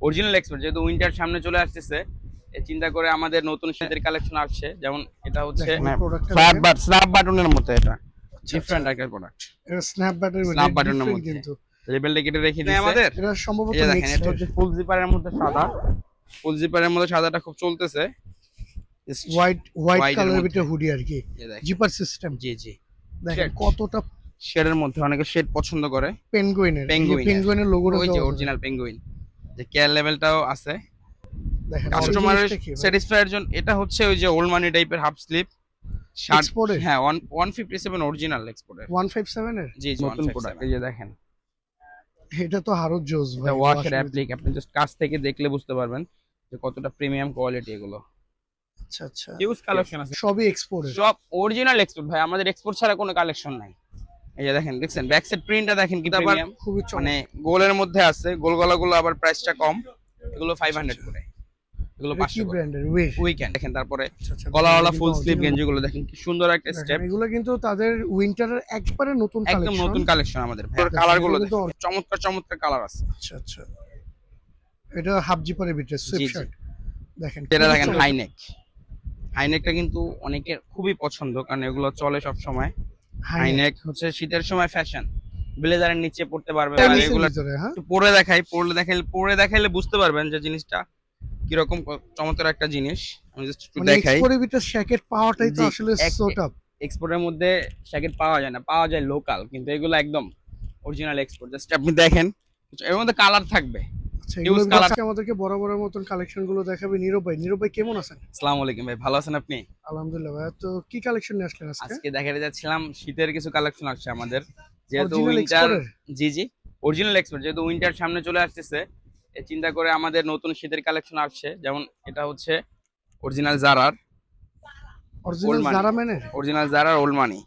Original export যেহেতু winter সামনে চলে আসতেছে এ চিন্তা করে আমাদের নতুন শীতের কালেকশন আসছে। যেমন এটা হচ্ছে ফ্ল্যাট বাট স্ন্যাপ বাটনের মতো এটা। ডিফারেন্ট একটা প্রোডাক্ট এটা স্ন্যাপ ব্যাটারি Snap button এর মধ্যে। কিন্তু। লেবেলটা কেটে রেখে দিয়েছে আমাদের? এটা সম্ভবত দেখেন নেক্সট এটা হচ্ছে ফুল জিপারের মধ্যে সাদা। ফুল জিপারের মধ্যে সাদাটা খুব চলতেছে। হোয়াইট হোয়াইট কালারের ভিতরে হুডি আর কি। জিপার সিস্টেম জি জি। দেখেন. কতটা শেডের মধ্যে অনেকে শেড পছন্দ করে। পেঙ্গুইনের। পেঙ্গুইনের লোগোটা ওই যে অরিজিনাল পেঙ্গুইন যে কেয়ার লেভেলটাও আছে। কাস্টমারের? স্যাটিসফাইয়ের জন্য এটা হচ্ছে ওই যে ওল্ড মানি টাইপের হাফ স্লিপ হ্যাঁ 157 অরিজিনাল এক্সপোর্টের 157 এর জি জি নতুন প্রোডাক্ট এই যে দেখেন। এটা তো আরও জোস ভাই এটা ওয়াশের অ্যাপ্লিক আপনি জাস্ট কাছ থেকে দেখলে বুঝতে পারবেন যে কতটা প্রিমিয়াম কোয়ালিটি এগুলো। আচ্ছা আচ্ছা। কালেকশন আছে। সবই এক্সপোর্টের সব অরিজিনাল এক্সপোর্ট ভাই আমাদের এক্সপোর্ট ছাড়া কোনো কালেকশন নাই। এই যে দেখেন দেখছেন? ব্যাক সাইড প্রিন্টটা দেখেন কি আবার খুবই মানে গোলের মধ্যে আছে গোল গলাগুলো আবার প্রাইসটা কম। এগুলো 500 করে। এগুলো এটা কি 500 করে। ব্র্যান্ডের উইকেন্ড দেখেন তারপরে আচ্ছা আচ্ছা গলাওয়ালা ফুল স্লিভ। গেঞ্জিগুলো দেখেন কি সুন্দর একটা স্টেপ এগুলো কিন্তু তাদের উইন্টারের একবারে নতুন একদম নতুন কালেকশন আমাদের কালারগুলো এগুলো চমৎকার চমৎকার কালার আছে। আচ্ছা আচ্ছা। এটা হাফ জিপারের ভিতরে সুইপ। শার্ট দেখেন এটা দেখেন চমৎকার। হাইনেক হাইনেকটা কিন্তু অনেকের খুবই পছন্দ কারণ এগুলো চলে সব সময় হাইনেক হচ্ছে শীতের সময় ফ্যাশন ব্লেজারের নিচে পড়তে পারবে আর এগুলো হ্যাঁ? একটু পরে দেখাই পরে দেখাইলে পরে দেখাইলে বুঝতে পারবেন যে জিনিসটা কীরকম চমৎকার একটা জিনিস। আমি জাস্ট একটু মানে দেখাই। এক্সপোর্টের ভিতরে শ্যাকেট পাওয়াটাই তো আসলে এক- সো টাফ এক্সপোর্টের মধ্যে জ্যাকেট পাওয়া যায় না পাওয়া যায় লোকাল কিন্তু এগুলো একদম অরিজিনাল এক্সপোর্ট জাস্ট আপনি দেখেন এর মধ্যে কালার থাকবে। আচ্ছা এগুলো আমাদেরকে বড় বড় মতন কালেকশনগুলো দেখাবে। নীরব ভাই নীরব ভাই কেমন আছেন? আসসালামু আলাইকুম ভাই ভালো আছেন আপনি? আলহামদুলিল্লাহ ভাই তো কি কালেকশন নিয়ে আসলেন আজকে? আজকে দেখাতে যাচ্ছিলাম শীতের কিছু কালেকশন আসছে আমাদের। যেহেতু উইন্টার জি জি অরিজিনাল এক্সপোর্ট যেহেতু উইন্টার সামনে চলে আসতেছে চিন্তা করে আমাদের নতুন শীতের কালেকশন আসছে। যেমন এটা হচ্ছে অরিজিনাল জারার অরিজিনাল জারা ম্যানের অরিজিনাল জারার ওল্ড মানি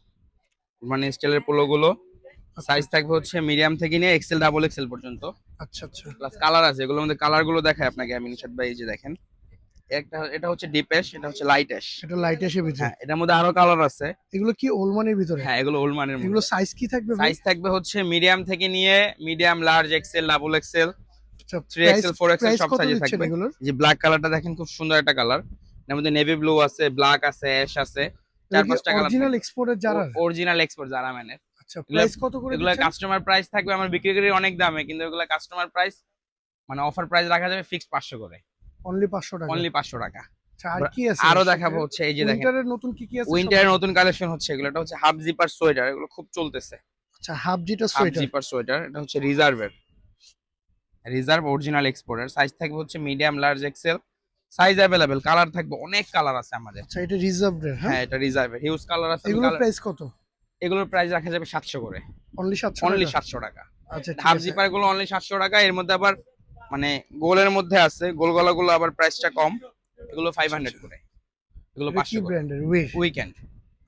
মানে স্টাইলের পোলো গুলো সাইজ থাকবে হচ্ছে মিডিয়াম থেকে নিয়ে এক্সেল ডাবল এক্সেল পর্যন্ত। আচ্ছা আচ্ছা। প্লাস কালার আছে এগুলোর মধ্যে কালারগুলো দেখায় আপনাকে আমি নিশাদ ভাই এই যে দেখেন। একটা এটা হচ্ছে ডিপ অ্যাশ এটা হচ্ছে লাইট অ্যাশ এটা লাইট এসে ভিতরে? হ্যাঁ এটার মধ্যে আরও কালার আছে। এগুলো কি ওলমানের ভিতরে? হ্যাঁ এগুলো ওল্ড মানের এগুলো সাইজ কি থাকবে সাইজ থাকবে হচ্ছে মিডিয়াম থেকে নিয়ে medium large XL double XL আচ্ছা থ্রি এক্সেল ফোর এক্সেল সব সাইজে থাকবে। যে ব্ল্যাক কালারটা দেখেন খুব সুন্দর একটা কালারের মধ্যে নেভি ব্লু আছে ব্ল্যাক আছে অ্যাশ আছে। চার পাঁচটা কালার অরিজিনাল এক্সপোর্টের জারা অরিজিনাল এক্সপোর্ট যারা ম্যানের আচ্ছা প্রাইস কত করে এগুলো কাস্টমার প্রাইস থাকবে আমার বিক্রি করি অনেক দামে কিন্তু এগুলো কাস্টমার প্রাইস মানে অফার প্রাইস রাখা যাবে ফিক্সড পাঁচশো করে। অনলি 500 টাকা? অনলি পাঁচশো টাকা। আচ্ছা আর কি আছে? আরও দেখাবো হচ্ছে এই যে দেখেন। উইন্টারের নতুন কি কি আছে উইন্টারের নতুন কালেকশন হচ্ছে এগুলো এটা হচ্ছে হাফ জিপার সোয়েটার এগুলো খুব চলতেছে। আচ্ছা হাফ জিটা হাফ সোয়েটার জিপার সোয়েটার এটা হচ্ছে রিজার্ভের রিজার্ভ অরিজিনাল এক্সপোর্টার সাইজ থাকবে হচ্ছে medium large XL size available colour থাকবে অনেক কালার আছে আমাদের। আচ্ছা এটা রিজার্ভড হ্যাঁ? হ্যাঁ এটা রিজার্ভের হিউজ কালার আছে এগুলোর প্রাইস কত? এগুলোর প্রাইস রাখা যাবে সাতশো করে। অনলি 700 অনলি সাতশো টাকা। আচ্ছা হাফ জিপারগুলো অনলি সাতশো টাকা এর মধ্যে আবার মানে গোলের মধ্যে আছে গোল গলাগুলো আবার প্রাইসটা কম এগুলো ফাইভ হান্ড্রেড করে। এগুলো পাঁচশো ব্র্যান্ডের উইকেন্ড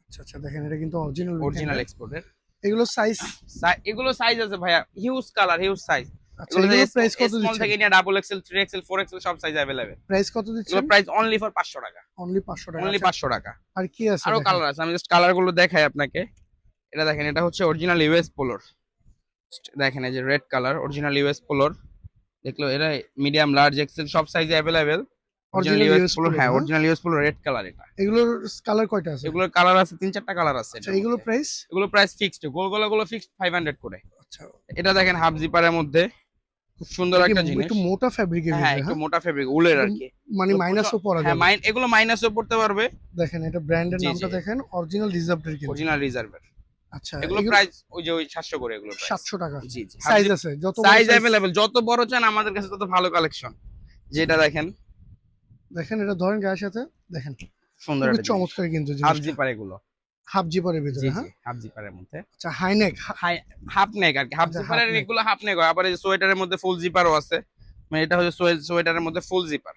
আচ্ছা আচ্ছা দেখেন এটা কিন্তু অরিজিনাল অরিজিনাল এক্সপোর্টের এগুলো সাইজ এগুলো সাইজ আছে ভাইয়া হিউজ কালার হিউজ সাইজ আচ্ছা এগুলো প্রাইস কত স্মল থেকে নিয়ে ডাবল এক্সেল সব সাইজ প্রাইস কত এগুলো প্রাইস অনলি ফর পাঁচশো টাকা। অনলি 500 টাকা অনলি আচ্ছা, টাকা। আর কি আছে আরও কালার আছে আমি জাস্ট কালারগুলো দেখাই আপনাকে। এটা দেখেন এটা হচ্ছে অরিজিনাল ইউএস পোলোর দেখেন এই যে রেড কালার অরিজিনাল ইউএস পোলোর দেখল এটা মিডিয়াম লার্জ এক্সেল সব সাইজে available original Original US polo হ্যাঁ হ্যাঁ? Original US polo red colour এটা। এগুলোর কালার কয়টা আছে? এগুলোর কালার আছে তিন চারটা কালার আছে আচ্ছা এগুলো প্রাইস এগুলো প্রাইস ফিক্সড গোল গোলা ফিক্সড ফাইভ হান্ড্রেড করে। আচ্ছা। এটা দেখেন হাফ জিপারের মধ্যে। খুব সুন্দর একটা জিনিস। একটু মোটা ফ্যাব্রিকের হ্যাঁ একটু মোটা ফেব্রিক উলের আর কি। মানে মাইনাসও পরা হ্যাঁ মাইন এগুলো মাইনাসও পড়তে পারবে। দেখেন এটা ব্র্যান্ডের নামটা দেখেন অরিজিনাল রিজার্ভড কিন্তু। অরিজিনাল রিজার্ভের আচ্ছা এগুলো প্রাইস ওই যে ওই সাতশো করে এগুলো 700 টাকা। জি জি। সাইজ আছে যত সাইজ size- যত বড় চান আমাদের কাছে তত ভালো কালেকশন যেটা দেখেন। দেখেন এটা ধরেন গায়ের সাথে দেখেন। সুন্দর একটা চমৎকার কিন্তু হাফ জিপার এগুলো। হাফ জিপারের ভিতরে হ্যাঁ? হাফ জিপারের মধ্যে। আচ্ছা high neck high half neck আর কি। হাফ আচ্ছা, half জিপারের এগুলো হাফ নেক হয়। আবার এই সোয়েটারের মধ্যে ফুল জিপারও আছে। মানে এটা হচ্ছে সোয়েটারের মধ্যে ফুল জিপার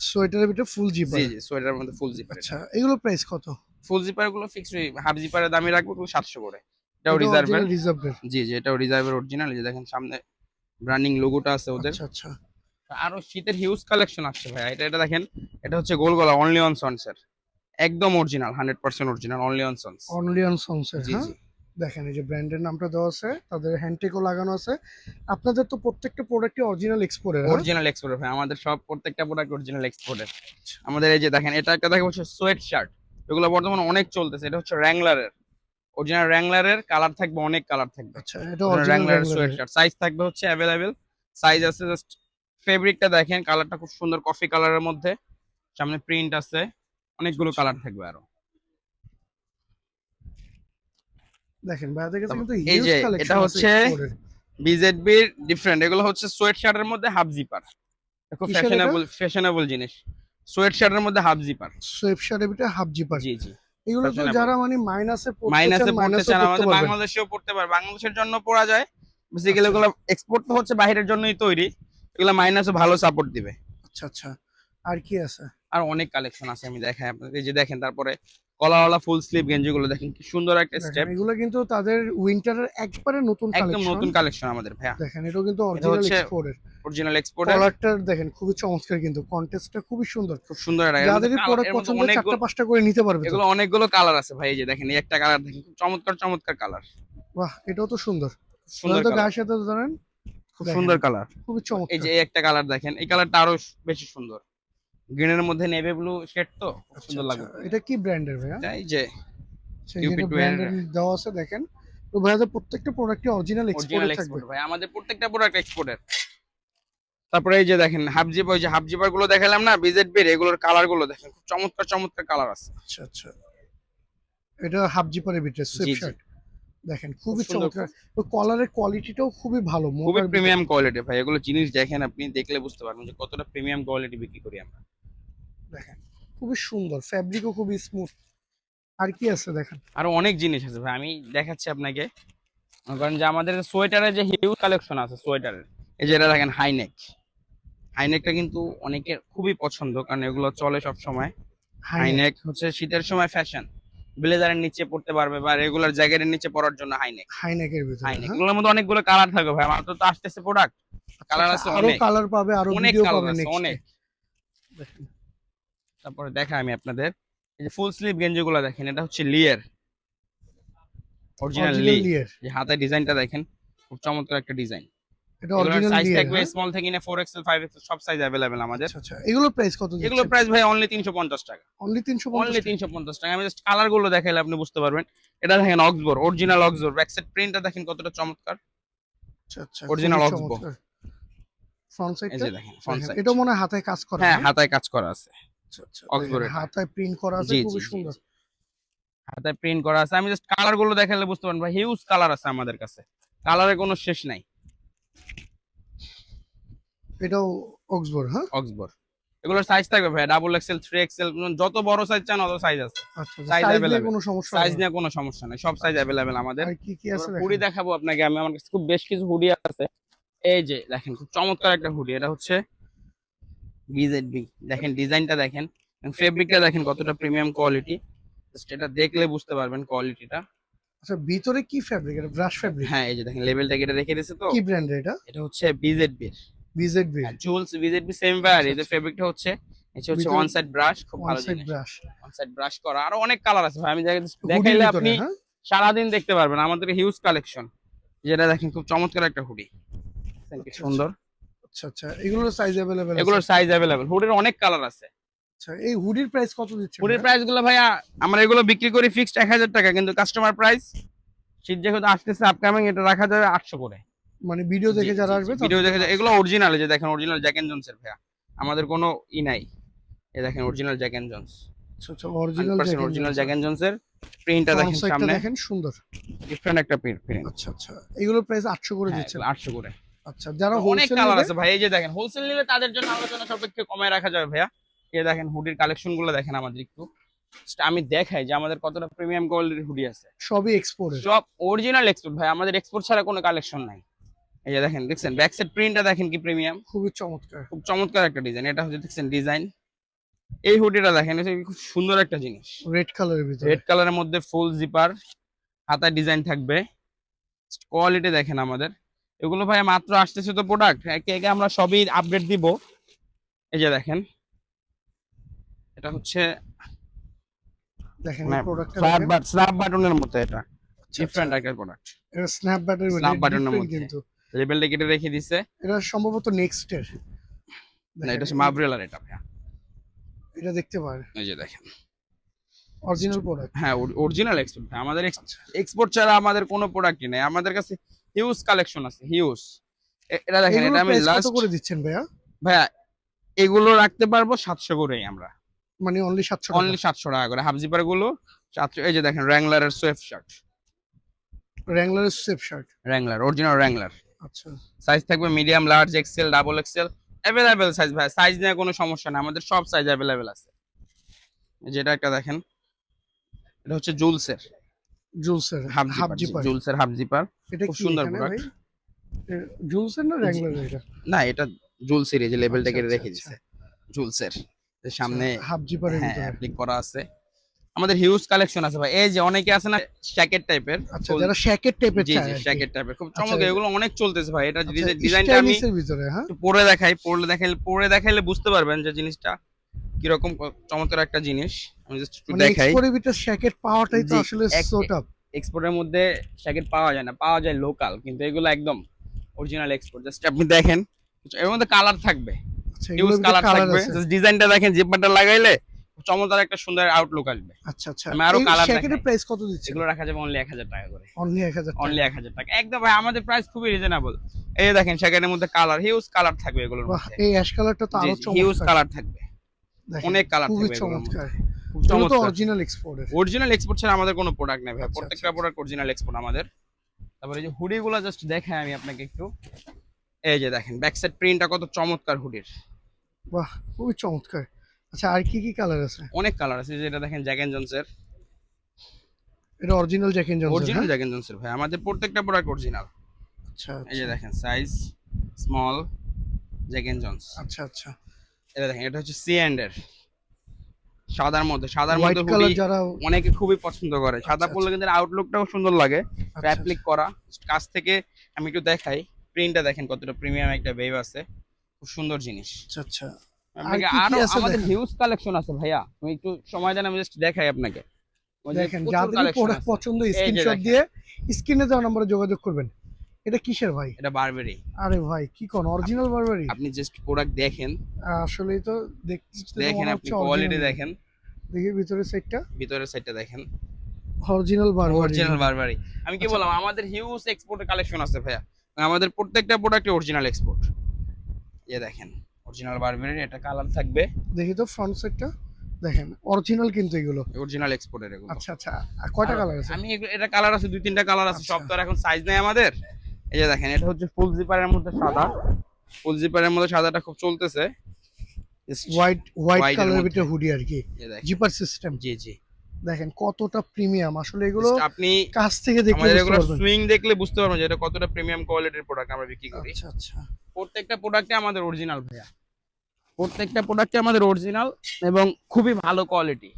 সোয়েটারের ভিতরে ফুল জিপার জি জি সোয়েটারের মধ্যে ফুল জিপার আচ্ছা এগুলো প্রাইস কত? ফুল জিপারগুলো ফিক্স হাফ জিপারের দামই রাখব সাতশো করে। এটাও রিজার্ভের রিজার্ভের জি জি এটাও রিজার্ভের অরিজিনাল যে দেখেন সামনে ব্র্যান্ডিং লোগোটা আছে ওদের। আচ্ছা আচ্ছা। আরও শীতের হিউজ কালেকশন আসছে ভাই এটা এটা দেখেন এটা হচ্ছে গোল গলা অনলি অন সনসের একদম original hundred percent original only on sons only on সংসের জি হ্যাঁ? জি। দেখেন এই যে ব্র্যান্ডের নামটা দেওয়া আছে তাদের হ্যান্ডটেকও লাগানো আছে। আপনাদের তো প্রত্যেকটা প্রোডাক্টই অরিজিনাল এক্সপোর্টের অরিজিনাল এক্সপোর্টার ভাই আমাদের সব প্রত্যেকটা প্রোডাক্ট অরিজিনাল এক্সপোর্টের আমাদের এই যে দেখেন এটা একটা দেখে হচ্ছে সোয়েট শার্ট এগুলো বর্তমানে অনেক চলতেছে। এটা হচ্ছে র্যাংলারের অরিজিনাল র্যাংলারের কালার থাকবে অনেক কালার থাকবে। আচ্ছা এটা র্যাংলারের সোয়েট শার্ট সাইজ থাকবে হচ্ছে অ্যাভেলেবেল সাইজ আছে জাস্ট ফেব্রিকটা দেখেন কালারটা খুব সুন্দর কফি কালারের মধ্যে। সামনে প্রিন্ট আছে। অনেকগুলো কালার থাকবে আরও। দেখেন ভাইয়াদের কাছে কিন্তু এই যে, এটা হচ্ছে বিজেডবির ডিফারেন্ট এগুলো হচ্ছে সোয়েট শার্টের মধ্যে হাফ জিপার খুব ফ্যাশনেবল ফ্যাশনেবল জিনিস। সোয়েট শার্টের মধ্যে হাফ জিপার সোয়েট শার্টের ভিতরে হাফ জিপার জি জি। এগুলো তো যারা মানে মাইনাসে পড়তে মাইনাসে পড়তে চান আমাদের বাংলাদেশেও পড়তে পারে। বাংলাদেশের জন্য পড়া যায়। বেসিক্যালি আচ্ছা। এগুলো এক্সপোর্ট তো হচ্ছে বাইরের জন্যই তৈরি। এগুলো মাইনাসে ভালো সাপোর্ট দিবে। আচ্ছা আচ্ছা। আর কি আছে? আর অনেক কালেকশন আছে আমি দেখাই আপনাদের। এই যে দেখেন তারপরে কলাওয়ালা ফুল স্লিভ গেঞ্জি গুলো দেখেন কি সুন্দর একটা স্টেপ এগুলো কিন্তু তাদের উইন্টারের একবারে নতুন একদম নতুন কালেকশন আমাদের ভাইয়া। দেখেন এটাও কিন্তু অরিজিনাল এক্সপোর্টের অরিজিনাল এক্সপোর্টার কলারটা দেখেন খুবই চমৎকার কিন্তু কন্টেস্টটা খুবই সুন্দর। খুব সুন্দর একটা যাদের প্রোডাক্ট পছন্দ অনেকগুলো চারটা পাঁচটা করে নিতে পারবে এগুলো অনেকগুলো কালার আছে ভাই এই যে দেখেন এই একটা কালার দেখেন চমৎকার চমৎকার কালার বাহ এটাও তো সুন্দর। সুন্দর তো গায়ের সাথে ধরেন খুব সুন্দর কালার খুবই এই যে এই একটা কালার দেখেন এই কালারটা আরও বেশি সুন্দর। গ্রিনের মধ্যে নেভি ব্লু শেড তো খুব আচ্ছা, সুন্দর আচ্ছা। লাগবে। এটা কি ব্র্যান্ডের ভাইয়া? এই যে সেই UP জন্য 12 ব্র্যান্ডের দেওয়া আছে দেখেন। তো ভাইয়াদের প্রত্যেকটা প্রোডাক্টই অরিজিনাল এক্সপোর্টের থাকবে। এক্সপোর্ট ভাই। আমাদের প্রত্যেকটা প্রোডাক্ট এক্সপোর্টের তারপরে এই যে দেখেন হাফ জিপ ওই যে হাফ জিপারগুলো দেখালাম না বিজেড বের এগুলোর কালারগুলো দেখেন খুব চমৎকার চমৎকার কালার আছে। আচ্ছা আচ্ছা। এটা হাফ জিপারের ভিতরে সুইপ। শার্ট দেখেন খুবই। চমৎকার। তো কলারের কোয়ালিটিটাও খুবই ভালো খুবই প্রিমিয়াম কোয়ালিটি ভাই। এগুলো জিনিস দেখেন আপনি দেখলে বুঝতে পারবেন যে কতটা প্রিমিয়াম কোয়ালিটি বিক্রি করি আমরা। দেখেন খুবই সুন্দর ফ্যাব্রিকও খুবই স্মুথ আর কি আছে দেখেন? আরও অনেক জিনিস আছে ভাই আমি দেখাচ্ছি আপনাকে। কারণ যে আমাদের সোয়েটারের যে হিউজ কালেকশন আছে সোয়েটারের এই যে এটা দেখেন হাইনেক হাইনেকটা কিন্তু অনেকের খুবই পছন্দ কারণ এগুলো চলে সব সময় হাই হাইনেক হচ্ছে শীতের সময় ফ্যাশন ব্লেজারের নিচে পড়তে পারবে বা রেগুলার জ্যাকেটের নিচে পরার জন্য হাইনেক হাইনেকের ভিতরে হাইনেক হ্যাঁ? এগুলোর মধ্যে অনেকগুলো কালার থাকে ভাই আমার তো আসতেছে প্রোডাক্ট কালার আছে আরও অনেক। কালার পাবে আরও অনেক ভিডিও কালার পাবে নেক্সট অনেক। তারপরে দেখা আমি আপনাদের এই যে ফুল স্লিভ গেঞ্জি গুলো দেখেন এটা হচ্ছে লিয়ের অরিজিনাল লি লিয়ার যে হাতের ডিজাইনটা দেখেন খুব চমৎকার একটা ডিজাইন এটা এগুলোর অরিজিনাল সাইজ লিয়ার থাকবে স্মল থেকে নিয়ে 4XL 5XL সব সাইজ अवेलेबल আমাদের আচ্ছা আচ্ছা এগুলোর প্রাইস কত এগুলো প্রাইস ভাই অনলি 350 টাকা অনলি 350 অনলি 350 টাকা আমি জাস্ট কালার গুলো দেখাইলে আপনি বুঝতে পারবেন এটা দেখেন Oxbow original Oxbow back side প্রিন্টটা দেখেন কতটা চমৎকার আচ্ছা আচ্ছা original খুবই Oxbow। চমৎকার। ফ্রন্ট এই সাইডটা যে দেখেন ফ্রন্ট সাইড এটা মনে হয় হাতায় কাজ করা হ্যাঁ না? হাতায় কাজ করা আছে আচ্ছা আচ্ছা। হাতায় প্রিন্ট করা আছে সুন্দর। হাতায় প্রিন্ট করা আছে। আমি জাস্ট কালারগুলো দেখালে বুঝতে পারবেন ভাই। হিউজ কালার আছে আমাদের কাছে। কোনো শেষ নাই। এটাও হ্যাঁ? এগুলোর সাইজ থাকবে ভাই ডাবল এক্সেল থ্রি এক্সেল যত বড় সাইজ চান অত সাইজ আছে। আচ্ছা সাইজ কোনো সমস্যা সাইজ নিয়ে কোনো সমস্যা নেই। সব সাইজ অ্যাভেলেবেল আমাদের। কি কি আছে হুডি দেখাবো আপনাকে। আমি আমার কাছে খুব বেশ কিছু হুডি আছে। এই যে দেখেন খুব চমৎকার একটা হুডি। এটা হচ্ছে বিজেডবি দেখেন ডিজাইনটা দেখেন ফেব্রিকটা দেখেন কতটা প্রিমিয়াম কোয়ালিটি এটা দেখলে বুঝতে পারবেন কোয়ালিটিটা আচ্ছা ভিতরে কি ফ্যাব্রিক এটা ব্রাশ ফ্যাব্রিক হ্যাঁ এই যে দেখেন লেভেলটা কেটে রেখে দিয়েছে তো? কি ব্র্যান্ড এটা? এটা হচ্ছে বিজেডবি বিজেডবি জুলস বিজেডবি সেম ভাই এদের ফেব্রিকটা হচ্ছে এটা হচ্ছে ওয়ান সাইড ব্রাশ খুব ভালো সাইড জিনিস। ব্রাশ ওয়ান সাইড ব্রাশ করা আরও অনেক কালার আছে ভাই আমি দেখাইলে আপনি হ্যাঁ? সারাদিন দেখতে পারবেন আমাদের হিউজ কালেকশন যেটা দেখেন খুব চমৎকার একটা হুডি আচ্ছা, সুন্দর। আচ্ছা আচ্ছা এগুলোর সাইজ अवेलेबल এগুলোর সাইজ অ্যাভেলেবেল হুডির অনেক কালার আছে আচ্ছা এই হুডির প্রাইস কত দিচ্ছেন হুডির ভাইয়া? প্রাইস গুলো ভাইয়া আমরা এগুলো বিক্রি করি ফিক্সড এক হাজার টাকা কিন্তু কাস্টমার প্রাইস শীত যেহেতু আসতেছে আপকামিং এটা রাখা যাবে আটশো করে মানে ভিডিও দেখে যারা আসবে ভিডিও দেখে যা- এগুলো অরিজিনাল যে দেখেন অরিজিনাল জ্যাক এন্ড জন্সের ভাইয়া আমাদের কোনো ই নাই এই দেখেন অরিজিনাল জ্যাক এন্ড জন্স আচ্ছা আচ্ছা অরিজিনাল অরিজিনাল জ্যাক এন্ড জন্সের প্রিন্টটা দেখেন সামনে দেখেন সুন্দর ডিফারেন্ট একটা প্রিন্ট আচ্ছা আচ্ছা এগুলোর প্রাইস 800 করে হ্যাঁ, দিচ্ছেন আটশো করে আচ্ছা যারা অনেক কালার আছে ভাই এই যে দেখেন হোলসেল নিলে তাদের জন্য আলোচনা সাপেক্ষে কমায় রাখা যাবে ভাইয়া। এই দেখেন হুডির কালেকশনগুলো দেখেন আমাদের একটু। আমি দেখাই যে আমাদের কতটা প্রিমিয়াম কোয়ালিটির হুডি আছে। সবই এক্সপোর্টের সব অরিজিনাল এক্সপোর্ট ভাই আমাদের এক্সপোর্ট ছাড়া কোনো কালেকশন নাই। এই যে দেখেন দেখছেন? ব্যাক সাইড প্রিন্টটা দেখেন কি প্রিমিয়াম খুবই চমৎকার। খুব চমৎকার একটা ডিজাইন এটা হচ্ছে দেখছেন ডিজাইন এই হুডিটা দেখেন এটা খুব সুন্দর একটা জিনিস। রেড কালারের ভিতরে। রেড কালারের মধ্যে ফুল জিপার হাতায় ডিজাইন থাকবে। কোয়ালিটি দেখেন আমাদের। এগুলো ভাই মাত্র আসতেছে তো প্রোডাক্ট একে একে আমরা সবই আপডেট দিব। এই যে দেখেন। এটা হচ্ছে দেখেন প্রোডাক্টটা দেখেন। বাটনের মতো এটা। ডিফারেন্ট একটা প্রোডাক্ট এটা স্ন্যাপ মধ্যে। কিন্তু। লেবেলটা কেটে রেখে দিছে। এটা সম্ভবত নেক্সট এর না এটা এটা ভাইয়া। এটা দেখতে পারেন। এই যে দেখেন। অরিজিনাল প্রোডাক্ট হ্যাঁ অরিজিনাল এক্সপোর্ট আমাদের এক্সপোর্ট ছাড়া আমাদের কোনো প্রোডাক্টই নেই। আমাদের কাছে হিউজ কালেকশন আছে হিউজ এটা দেখেন এটা আমি লাস্ট করে দিচ্ছেন ভাইয়া? ভাইয়া এগুলো রাখতে পারব সাতশো করেই আমরা। মানে অনলি 700 অনলি সাতশো টাকা করে। হাফ জিপারগুলো সাতশো এই যে দেখেন র্যাংলারের swipe shirt র্যাংলারের sweat shirt Wrangler original Wrangler আচ্ছা। সাইজ থাকবে medium large XL double XL available size ভাই সাইজ নিয়ে কোনো সমস্যা নেই আমাদের সব সাইজ অ্যাভেলেবেল আছে। যেটা একটা দেখেন এটা হচ্ছে জুলসের জুলসের হাফ জিপার জুলসের হাফ জিপার। এটা খুব সুন্দর। ভাই? জুলসের না এটা? না এটা জুলসের এই যে লেভেলটা আচ্ছা, আচ্ছা, রেখে আচ্ছা। দিছে। জুলসের। সামনে হাফ হ্যাঁ অ্যাপ্লিক করা আছে। আমাদের হিউজ কালেকশন আছে ভাই। এই যে অনেকে আছে না শ্যাকেট টাইপের আচ্ছা যারা শ্যাকেট টাইপের জি জি শ্যাকেট টাইপের খুব চমৎকার এগুলো অনেক চলতেছে ভাই। এটা ডিজাইনটা আমি ভিতরে হ্যাঁ? পরে দেখাই পরে দেখাইলে পরে দেখাইলে বুঝতে পারবেন যে জিনিসটা কীরকম চমৎকার একটা জিনিস। আমি জাস্ট একটু মানে দেখাই। এক্সপোর্টের ভিতরে শ্যাকেট পাওয়াটাই তো আসলে এক- সো টাফ এক্সপোর্টের মধ্যে শ্যাকেট পাওয়া যায় না পাওয়া যায় লোকাল কিন্তু এগুলো একদম অরিজিনাল এক্সপোর্ট জাস্ট আপনি দেখেন এর মধ্যে কালার থাকবে। আচ্ছা হিউজ এগুলোর কালার থাকবে। জাস্ট ডিজাইনটা দেখেন জিপারটা লাগাইলে চমৎকার একটা সুন্দর আউটলুক আসবে। আচ্ছা আচ্ছা। আমি আরও কালার শ্যাকেটের প্রাইস কত দিচ্ছেন? এগুলো রাখা যাবে অনলি এক হাজার টাকা করে। অনলি 1000 অনলি এক হাজার টাকা। একদম ভাই আমাদের প্রাইস খুবই রিজনেবল এই দেখেন শ্যাকেটের মধ্যে কালার হিউজ কালার থাকবে এগুলোর মধ্যে। এই অ্যাশ কালারটা তো আরও চমৎকার। হিউজ কালার থাকবে। অনেক কালার খুবই। চমৎকার। অরিজিনাল এক্সপোর্টের অরিজিনাল এক্সপোর্ট ছাড়া আমাদের কোনো প্রোডাক্ট নেই ভাই। আচ্ছা, প্রত্যেকটা আচ্ছা। প্রোডাক্ট অরিজিনাল এক্সপোর্ট আমাদের। তারপরে এই যে হুডি গুলো জাস্ট দেখাই আমি আপনাকে একটু। এই যে দেখেন ব্যাক সাইড প্রিন্টটা কত চমৎকার হুডির। বাহ খুবই চমৎকার। আচ্ছা আর কি কি কালার আছে? অনেক কালার আছে যেটা দেখেন জ্যাক এন্ড জনসের এটা original Jack and original Jack and জনসের ভাই। আমাদের প্রত্যেকটা প্রোডাক্ট অরিজিনাল আচ্ছা এই যে দেখেন সাইজ স্মল জ্যাকেন জনস আচ্ছা আচ্ছা। এটা দেখেন এটা হচ্ছে সাদার মধ্যে সাদার মধ্যে হুডি অনেকে খুবই পছন্দ করে। সাদা আচ্ছা, পরলে কিন্তু আউটলুকটাও সুন্দর লাগে। আচ্ছা, অ্যাপ্লিক করা। কাছ থেকে আমি একটু দেখাই। প্রিন্টটা দেখেন কতটা প্রিমিয়াম একটা বেব আছে। খুব সুন্দর জিনিস। আচ্ছা আচ্ছা। আরও আমাদের হিউজ কালেকশন আছে ভাইয়া? তুমি একটু সময় দেন আমি জাস্ট দেখাই আপনাকে। দেখেন যাদের। পছন্দ যে স্ক্রিনশট দেখেন। দিয়ে স্ক্রিনে দেওয়া নম্বরে যোগাযোগ করবেন। এটা কিসের ভাই? এটা বারবেরি আরে ভাই কি কোন? অরিজিনাল বারবারি আপনি জাস্ট প্রোডাক্ট দেখেন। আসলেই তো দেখতে দেখেন আপনি কোয়ালিটি দেখেন। দেখি ভিতরের সাইডটা ভিতরের সাইডটা দেখেন। অরিজিনাল বারবারি অরিজিনাল বারবারি আমি কি আচ্ছা। বললাম আমাদের হিউজ এক্সপোর্টের কালেকশন আছে ভাইয়া। আমাদের প্রত্যেকটা প্রোডাক্টে অরিজিনাল এক্সপোর্ট এ দেখেন অরিজিনাল বারবেরি এটা কালার থাকবে। দেখি তো ফ্রন্ট সাইডটা দেখেন অরিজিনাল কিন্তু এগুলো। অরিজিনাল এক্সপোর্টের এগুলো। আচ্ছা আচ্ছা। আর কয়টা কালার আছে? আমি এটা কালার আছে দুই তিনটা কালার আছে আচ্ছা। সব তো আর এখন সাইজ নেই আমাদের। এই যে দেখেন এটা হচ্ছে ফুল জিপারের মধ্যে সাদা। ফুল জিপারের মধ্যে সাদাটা খুব চলতেছে। হোয়াইট হোয়াইট কালারের ভিতরে হুডি আর কি। জিপার সিস্টেম জি জি। দেখেন কতটা প্রিমিয়াম আসলে এগুলো আপনি কাছ থেকে দেখলে আমাদের এগুলো সুইং দেখলে বুঝতে পারবেন যে এটা কতটা প্রিমিয়াম কোয়ালিটির প্রোডাক্ট আমরা বিক্রি করি। আচ্ছা আচ্ছা। প্রত্যেকটা প্রোডাক্টে আমাদের অরিজিনাল ভাইয়া। প্রত্যেকটা প্রোডাক্টে আমাদের অরিজিনাল এবং খুবই ভালো কোয়ালিটি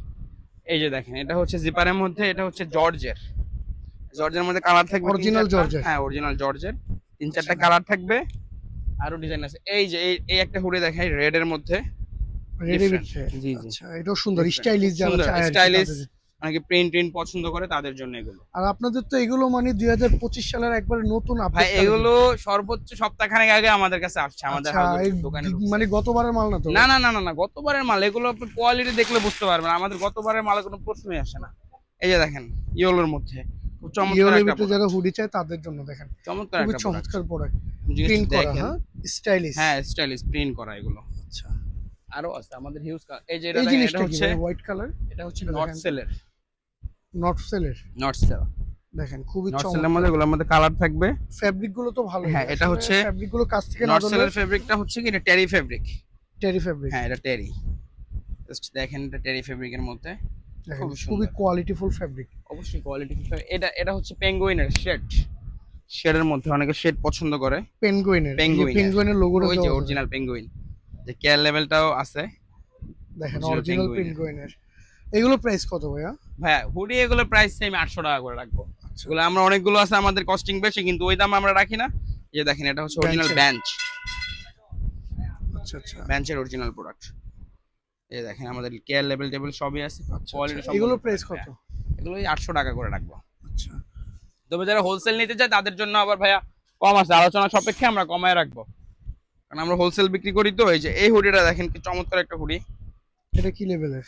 এই যে দেখেন এটা হচ্ছে জিপারের মধ্যে এটা হচ্ছে জর্জের। জর্জের মধ্যে কালার থাকবে Original জর্জের। হ্যাঁ অরিজিনাল জর্জের তিন চারটা কালার থাকবে। আরও ডিজাইন আছে। এই যে এই একটা হুডি দেখাই রেড এর মধ্যে। রেডি. বিটে জি, জি। আচ্ছা এটাও সুন্দর। স্টাইলিশ যারা চায় অনেকে প্রিন্ট প্রিন্ট পছন্দ করে তাদের জন্য এগুলো। আর আপনাদের তো এগুলো মানে দুই হাজার পঁচিশ সালের একবারে নতুন ভাই এগুলো সর্বোচ্চ সপ্তাহখানেক আগে আমাদের কাছে আসছে আমাদের আচ্ছা দোকানে মানে গতবারের মাল না তো? না না না না গতবারের মাল এগুলো আপনি কোয়ালিটি দেখলে বুঝতে পারবেন। আমাদের গতবারের মালে কোনো প্রশ্নই আসে না। এই যে দেখেন ইয়েলোর মধ্যে। ভিতরে যারা হুডি চায় তাদের জন্য দেখেন। চমৎকার খুবই চমৎকার প্রোডাক্ট প্রিন্ট করা হ্যাঁ? স্টাইলিশ হ্যাঁ স্টাইলিশ প্রিন্ট করা এগুলো। আচ্ছা। আরও আছে আমাদের হিউজ এই যে এটা হচ্ছে হোয়াইট কালার এটা হচ্ছে। নর্থ সেলের নট সেলের নর্থ সেল দেখেন খুবই চমৎকার। সেলের মধ্যে এগুলোর মধ্যে কালার থাকবে। ফ্যাব্রিকগুলো তো ভালো। হ্যাঁ, এটা হচ্ছে- ফ্যাব্রিকগুলো কাছ থেকে না নর্থ ধরলে সেলের ফেব্রিকটা হচ্ছে কি? এটা টেরি ফেব্রিক টেরি ফ্যাব্রিক হ্যাঁ এটা টেরি জাস্ট দেখেন এটা টেরি ফেব্রিকের মধ্যে। খুবই কোয়ালিটিফুল ফ্যাব্রিক অবশ্যই কোয়ালিটি এটা এটা হচ্ছে পেঙ্গুইনের শেড শেডের মধ্যে অনেকে শেড পছন্দ করে। Penguin এর। পেনগুইনের লোগোটা ওই যে অরিজিনাল পেঙ্গুইন যে কেয়ার লেভেলটাও আছে। দেখেন অরিজিনাল। পেনগুইনের এগুলো প্রাইস কত ভাইয়া? ভাইয়া হুডি এগুলো প্রাইস সেম আটশো টাকা করে রাখব। আচ্ছা। এগুলো আমরা অনেকগুলো আছে আমাদের কস্টিং বেশি কিন্তু ওই দাম আমরা রাখি না। এই যে দেখেন এটা হচ্ছে অরিজিনাল বেঞ্চ আচ্ছা আচ্ছা। বেঞ্চের অরিজিনাল প্রোডাক্ট এই দেখেন আমাদের কেয়ার লেভেল টেবিল সবই আছে আচ্ছা, কোয়ালিটি আচ্ছা। এগুলো প্রাইস কত? এগুলো আটশো টাকা করে রাখব। আচ্ছা। তবে যারা হোলসেল নিতে চায় তাদের জন্য আবার ভাইয়া কম আছে। আলোচনা সাপেক্ষে আমরা কমায় রাখব। কারণ আমরা হোলসেল বিক্রি করি তো এই যে এই হুডিটা দেখেন কি চমৎকার একটা হুডি। এটা কি লেভেলের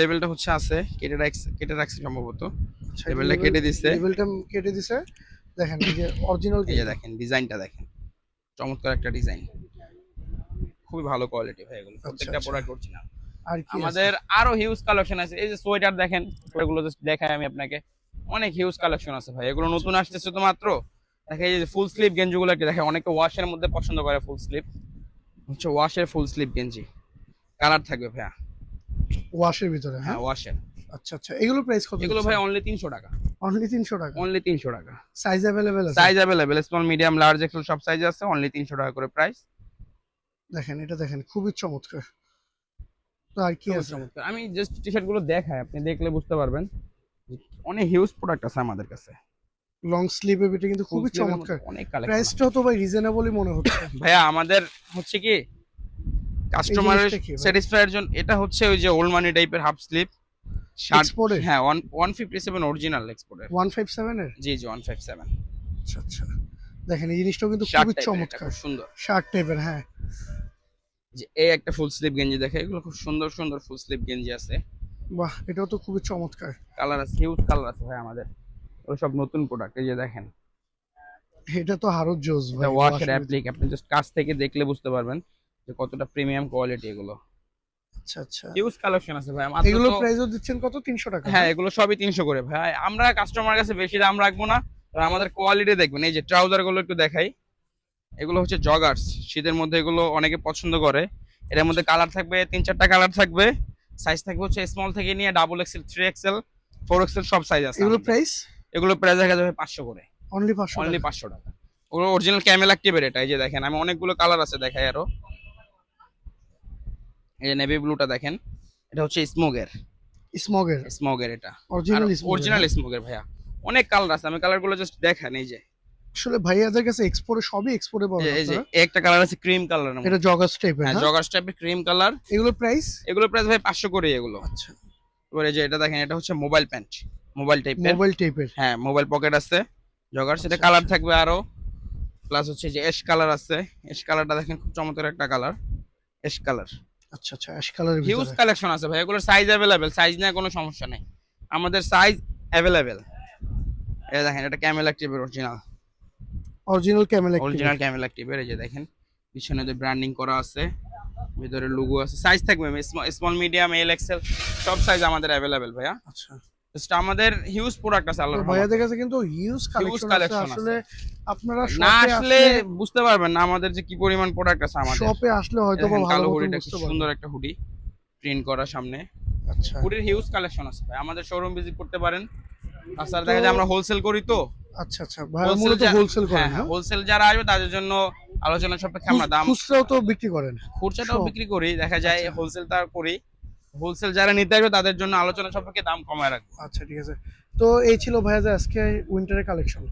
লেভেলটা হচ্ছে আছে কেটে রাখছে কেটে রাখছে সম্ভবত। আচ্ছা, লেভেলটা কেটে দিছে। লেভেলটা কেটে দিছে। দেখেন এই যে অরিজিনাল এই যে দেখেন ডিজাইনটা দেখেন। চমৎকার একটা ডিজাইন খুবই ভালো কোয়ালিটি ভাই এগুলো। প্রত্যেকটা আচ্ছা। প্রোডাক্ট অরিজিনাল আমাদের আরও হিউজ কালেকশন আছে। এই যে সোয়েটার দেখেন এগুলো জাস্ট দেখাই আমি আপনাকে। অনেক হিউজ কালেকশন আছে ভাই। এগুলো নতুন আসতেছে তো মাত্র। দেখে এই যে ফুল স্লিভ গেঞ্জিগুলো কি। দেখে অনেকে ওয়াশের মধ্যে পছন্দ করে ফুল স্লিভ হচ্ছে ওয়াশের ফুল স্লিভ গেঞ্জি। কালার থাকবে ভাইয়া। ওয়াশের ভিতরে হ্যাঁ? হ্যাঁ ওয়াশের আচ্ছা আচ্ছা। এগুলো প্রাইস কত এগুলো ভাই অনলি তিনশো টাকা। অনলি তিনশো টাকা? অনলি তিনশো টাকা। সাইজ অ্যাভেলেবেল আছে? Size available small medium large XL সব সাইজ আছে। অনলি তিনশো টাকা করে প্রাইস দেখেন এটা দেখেন খুবই চমৎকার। আর কি আছে? আমি জাস্ট টি শার্টগুলো দেখাই আপনি দেখলে বুঝতে পারবেন অনেক হিউজ প্রোডাক্ট আছে আমাদের কাছে। লং স্লিভের ভিতরে কিন্তু খুবই চমৎকার। অনেক কালেকশন প্রাইসটাও তো ভাই রিজনেবলই মনে হচ্ছে। ভাইয়া আমাদের হচ্ছে কি কাস্টমারের স্যাটিসফাইয়ের জন্য এটা হচ্ছে ওই যে ওল্ড মানি টাইপের হাফ শার্ট Export-এর? হ্যাঁ one one fifty seven original এক্সপোর্টের ওয়ান ফাইভ সেভেন এর জি জি ওয়ান ফাইভ সেভেন আচ্ছা আচ্ছা। দেখেন এই জিনিসটাও কিন্তু খুবই চমৎকার। সুন্দর। শার্ট টাইপের হ্যাঁ। যে এই একটা ফুল স্লিপ গেঞ্জি দেখে এগুলো খুব সুন্দর সুন্দর ফুল স্লিপ গেঞ্জি আছে। বাহ এটাও তো খুবই চমৎকার। কালার আছে হিউজ কালার আছে ভাই আমাদের। ওগুলো সব নতুন প্রোডাক্ট এই যে দেখেন। এটা তো আরও জোস ভাই ওয়াশের অ্যাপ্লিক আপনি জাস্ট কাছ থেকে দেখলে বুঝতে পারবেন যে কতটা প্রিমিয়াম কোয়ালিটি এগুলো। আচ্ছা আচ্ছা। হিউজ কালেকশন আছে ভাই মাত্র এগুলোর তো- প্রাইসও দিচ্ছেন কত? তিনশো টাকা। হ্যাঁ এগুলো সবই তিনশো করে ভাই। আমরা কাস্টমার কাছে বেশি দাম রাখব না আর আমাদের কোয়ালিটি দেখবেন। এই যে ট্রাউজারগুলো একটু দেখাই। এগুলো হচ্ছে জগার্স শীতের মধ্যে এগুলো অনেকে পছন্দ করে। এটার মধ্যে কালার থাকবে তিন চারটা কালার থাকবে। সাইজ থাকবে হচ্ছে স্মল থেকে নিয়ে double XL three XL four XL সব সাইজ আছে এগুলো প্রাইস এগুলো প্রাইস দেখা যাবে পাঁচশো করে। অনলি পাঁচশো অনলি পাঁচশো টাকা। ওগুলো অরিজিনাল ক্যামেল অ্যাক্টিভের এটা এই যে দেখেন আমি অনেকগুলো কালার আছে দেখাই আরও। এই যে নেভি ব্লুটা দেখেন এটা হচ্ছে স্মোগের স্মগের স্মোগের এটা। অরিজিনাল অরিজিনাল স্মোকের ভাইয়া। অনেক কালার আছে আমি কালারগুলো জাস্ট দেখেন এই যে। আসলে ভাইয়াদের কাছে এক্সপোর্টে সবই এক্সপোর্টে পাওয়া এই- এই যে একটা কালার আছে ক্রিম কালার এটা জগাস টাইপের হ্যাঁ জগার্স টাইপের ক্রিম কালার এগুলো প্রাইস এগুলো প্রাইস ভাই পাঁচশো করে এগুলো। আচ্ছা। এবারে যে এটা দেখেন এটা হচ্ছে মোবাইল প্যান্ট মোবাইল টাইপের মোবাইল টাইপের হ্যাঁ মোবাইল পকেট আছে জগার্স এটা আচ্ছা, কালার থাকবে আরও। প্লাস হচ্ছে যে এশ কালার আছে। এশ কালারটা দেখেন খুব চমৎকার একটা কালার এশ কালার আচ্ছা আচ্ছা অ্যাশ কালারের হিউজ কালেকশন আছে ভাই এগুলোর সাইজ অ্যাভেলেবেল সাইজ নিয়ে কোনো সমস্যা নেই। আমাদের সাইজ অ্যাভেলেবেল এই দেখেন এটা Camel অ্যাক্টিভের original original camel original camel অ্যাক্টিভের এই যে দেখেন পিছনে যে ব্র্যান্ডিং করা আছে ভিতরে লোগো আছে সাইজ থাকবে স্মল মিডিয়াম এল এক্সেল সব সাইজ আমাদের অ্যাভেলেবেল ভাইয়া। আচ্ছা। জাস্ট আমাদের হিউজ প্রোডাক্ট আছে আল্লাহর। ভাইয়াদের কাছে কিন্তু হিউজ কালেকশন আছে আসলে আপনারা না শপে আসলে বুঝতে পারবেন না আমাদের যে কি পরিমাণ প্রোডাক্ট আছে আমাদের। শপে আসলে হয়তো ভালো হুডিটা খুব সুন্দর একটা হুডি প্রিন্ট করা সামনে। আচ্ছা। হুডির হিউজ কালেকশন আছে ভাই। আমাদের শোরুম ভিজিট করতে পারেন। তাছাড়া দেখা যায় আমরা হোলসেল করি তো। আচ্ছা আচ্ছা। মূলত হোলসেল করেন হ্যাঁ হোলসেল যারা আসবে তাদের জন্য আলোচনা সাপেক্ষে আমরা দাম খুচরাও তো বিক্রি করেন। খুচরাটাও। বিক্রি করি দেখা যায় আচ্ছা। হোলসেল তার করি। হোলসেল যারা নিতে আসবে তাদের জন্য আলোচনা সাপেক্ষে দাম কমায় রাখব। আচ্ছা ঠিক আছে। তো এই ছিল ভাইয়া আজকে উইন্টারের কালেকশন